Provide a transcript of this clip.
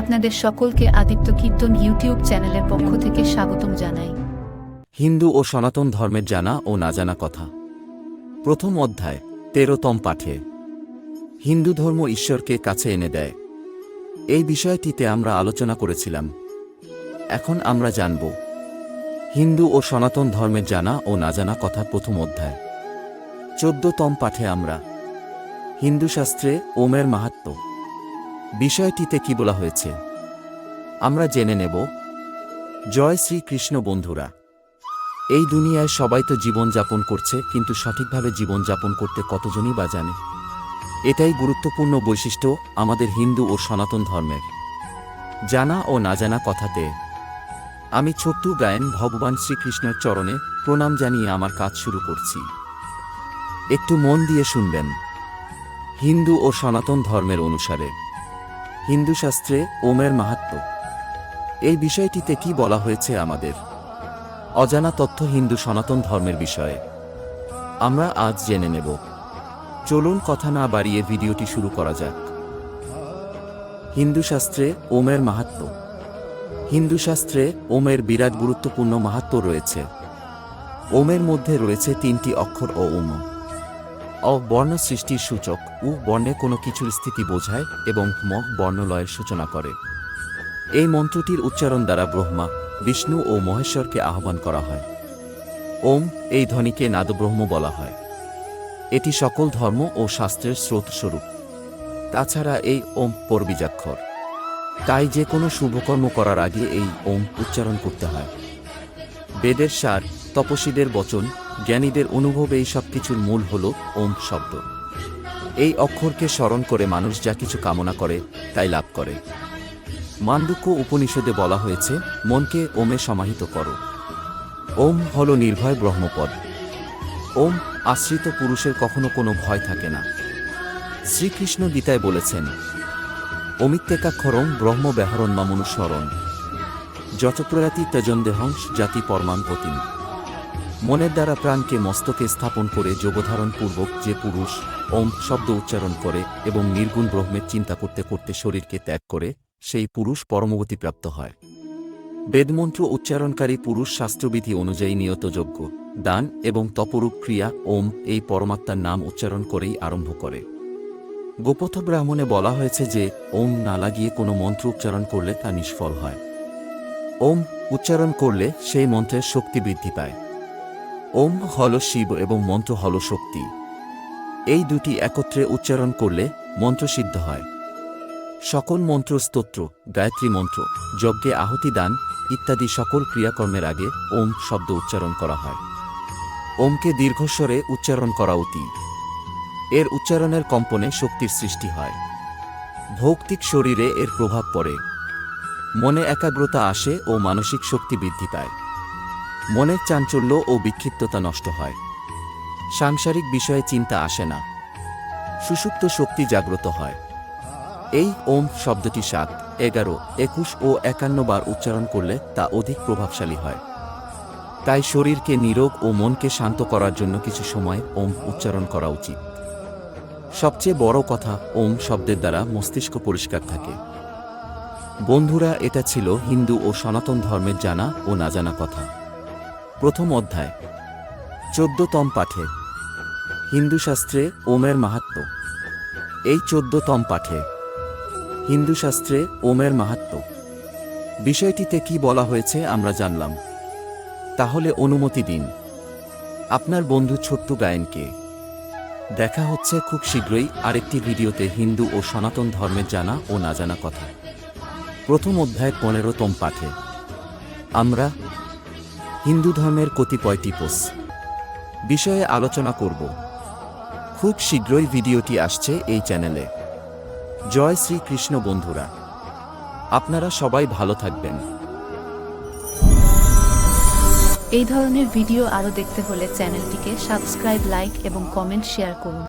আপনাদের সকলকে আদিত্য কীর্তন ইউটিউব চ্যানেলের পক্ষ থেকে স্বাগতম জানাই। হিন্দু ও সনাতন ধর্মের জানা ও না জানা কথা। প্রথম অধ্যায়, তেরোতম পাঠে। হিন্দু ধর্ম ঈশ্বরকে কাছে এনে দেয়। এই বিষয়টিতে আমরা আলোচনা করেছিলাম। এখন আমরা জানব, হিন্দু ও সনাতন ধর্মের জানা ও না জানা কথা প্রথম অধ্যায়। চোদ্দতম পাঠে আমরা, হিন্দু শাস্ত্রে ওমের মাহাত্ম্য বিষয়টিতে কি বলা হয়েছে? আমরা জেনে নেব। জয় শ্রীকৃষ্ণ বন্ধুরা, এই দুনিয়ায় সবাই তো জীবনযাপন করছে, কিন্তু সঠিকভাবে জীবনযাপন করতে কতজনই বা জানে? এটাই গুরুত্বপূর্ণ বৈশিষ্ট্য আমাদের হিন্দু ও সনাতন ধর্মের। জানা ও না জানা কথাতে, আমি ছোট্টু গায়েন ভগবান শ্রীকৃষ্ণের চরণে প্রণাম জানিয়ে আমার কাজ শুরু করছি। একটু মন দিয়ে শুনবেন। হিন্দু ও সনাতন ধর্মের অনুসারে। হিন্দু শাস্ত্রে ওমের মাহাত্ম্য এই বিষয়টিতে কি বলা হয়েছে আমাদের? অজানা তথ্য হিন্দু সনাতন ধর্মের বিষয়ে। আমরা আজ জেনে নেব। চলুন কথা না বাড়িয়ে ভিডিওটি শুরু করা যাক। হিন্দু শাস্ত্রে ওমের মাহাত্ম্য হিন্দু শাস্ত্রে ওমের বিরাট গুরুত্বপূর্ণ মাহাত্ম্য রয়েছে। ওমের মধ্যে রয়েছে তিনটি অক্ষর ও ওম অ বর্ণ সৃষ্টির সূচক উ বর্ণে কোনো কিছুর স্থিতি বোঝায় এবং ম বর্ণলয়ের সূচনা করে। এই মন্ত্রটির উচ্চারণ দ্বারা ব্রহ্মা, বিষ্ণু ও মহেশ্বরকে আহ্বান করা হয়। ওম, এই ধ্বনিকে নাদব্রহ্ম বলা হয়। এটি সকল ধর্ম ও শাস্ত্রের স্রোতস্বরূপ। তাছাড়া এই ওম পরবীজাক্ষর। তাই যে কোনো শুভকর্ম করার আগে এই ওম উচ্চারণ করতে হয়। বেদের সার তপসীদের বচন জ্ঞানীদের অনুভব এই সব কিছুর মূল হল ওম শব্দ। এই অক্ষরকে স্মরণ করে মানুষ যা কিছু কামনা করে, তাই লাভ করে। মান্ডুক্য উপনিষদে বলা হয়েছে, মনকে ওমে সমাহিত করো। ওম হল নির্ভয় ব্রহ্মপদ। ওম আশ্রিত পুরুষের কখনো কোনো ভয় থাকে না। শ্রীকৃষ্ণ গীতায় বলেছেন অমিত্যেকাক্ষরম ব্রহ্ম মামনুস্মরণ যতপ্রয়াতি তেজন দেহংস জাতি পরমাণ প্রতিম মনের দ্বারা প্রাণকে মস্তকে স্থাপন করে যোগধারণ পূর্বক যে পুরুষ, ওম, শব্দ উচ্চারণ করে এবং নির্গুণ ব্রহ্মের চিন্তা করতে করতে শরীরকে ত্যাগ করে, সেই পুরুষ পরমগতিপ্রাপ্ত হয়। বেদমন্ত্র উচ্চারণকারী পুরুষ শাস্ত্রবিধি অনুযায়ী নিয়ত যজ্ঞ দান এবং তপরূপ ক্রিয়া, ওম, এই পরমাত্মার নাম উচ্চারণ করেই আরম্ভ করে। গোপথ ব্রাহ্মণে বলা হয়েছে যে, ওম না লাগিয়ে কোনো মন্ত্র উচ্চারণ করলে তা নিষ্ফল হয়। ওম উচ্চারণ করলে সেই মন্ত্রের শক্তি বৃদ্ধি পায়। ওম হল শিব এবং মন্ত্র হল শক্তি। এই দুটি একত্রে উচ্চারণ করলে মন্ত্র সিদ্ধ হয়। সকল মন্ত্র স্তোত্র, গায়ত্রী মন্ত্র, যজ্ঞে আহুতি দান ইত্যাদি সকল ক্রিয়াকর্মের আগে ওম শব্দ উচ্চারণ করা হয়। ওমকে দীর্ঘস্বরে উচ্চারণ করা অতি। এর উচ্চারণের কম্পনে শক্তির সৃষ্টি হয়। ভৌক্তিক শরীরে এর প্রভাব পড়ে। মনে একাগ্রতা আসে ও মানসিক শক্তি বৃদ্ধি পায়। মনের চাঞ্চল্য ও বিক্ষিপ্ততা নষ্ট হয়। সাংসারিক বিষয়ে চিন্তা আসে না। সুষুপ্ত শক্তি জাগ্রত হয়। এই ওম শব্দটি সাত, এগারো, একুশ ও একান্ন বার উচ্চারণ করলে তা অধিক প্রভাবশালী হয়। তাই শরীরকে নিরোগ ও মনকে শান্ত করার জন্য কিছু সময় ওম উচ্চারণ করা উচিত। সবচেয়ে বড় কথা ওম শব্দের দ্বারা মস্তিষ্ক পরিষ্কার থাকে। বন্ধুরা, এটা ছিল হিন্দু ও সনাতন ধর্মের জানা ও না জানা কথা। প্রথম অধ্যায়। চোদ্দতম পাঠে। হিন্দু শাস্ত্রে ওমের মাহাত্ম্য। এই চোদ্দতম পাঠে। হিন্দু শাস্ত্রে ওমের মাহাত্ম্য। বিষয়টিতে কি বলা হয়েছে আমরা জানলাম। তাহলে অনুমতি দিন। আপনার বন্ধু ছোট্ট গায়নকে। দেখা হচ্ছে খুব শীঘ্রই আরেকটি ভিডিওতে হিন্দু ও সনাতন ধর্মের জানা ও না জানা কথা। প্রথম অধ্যায় পনেরোতম পাঠে। আমরা হিন্দু ধর্মের কতিপয় টিপস। বিষয়ে আলোচনা করব। খুব শীঘ্রই ভিডিওটি আসছে এই চ্যানেলে। জয় শ্রীকৃষ্ণ বন্ধুরা। আপনারা সবাই ভালো থাকবেন। এই ধরনের ভিডিও আরও দেখতে হলে চ্যানেলটিকে সাবস্ক্রাইব, লাইক এবং কমেন্ট শেয়ার করুন।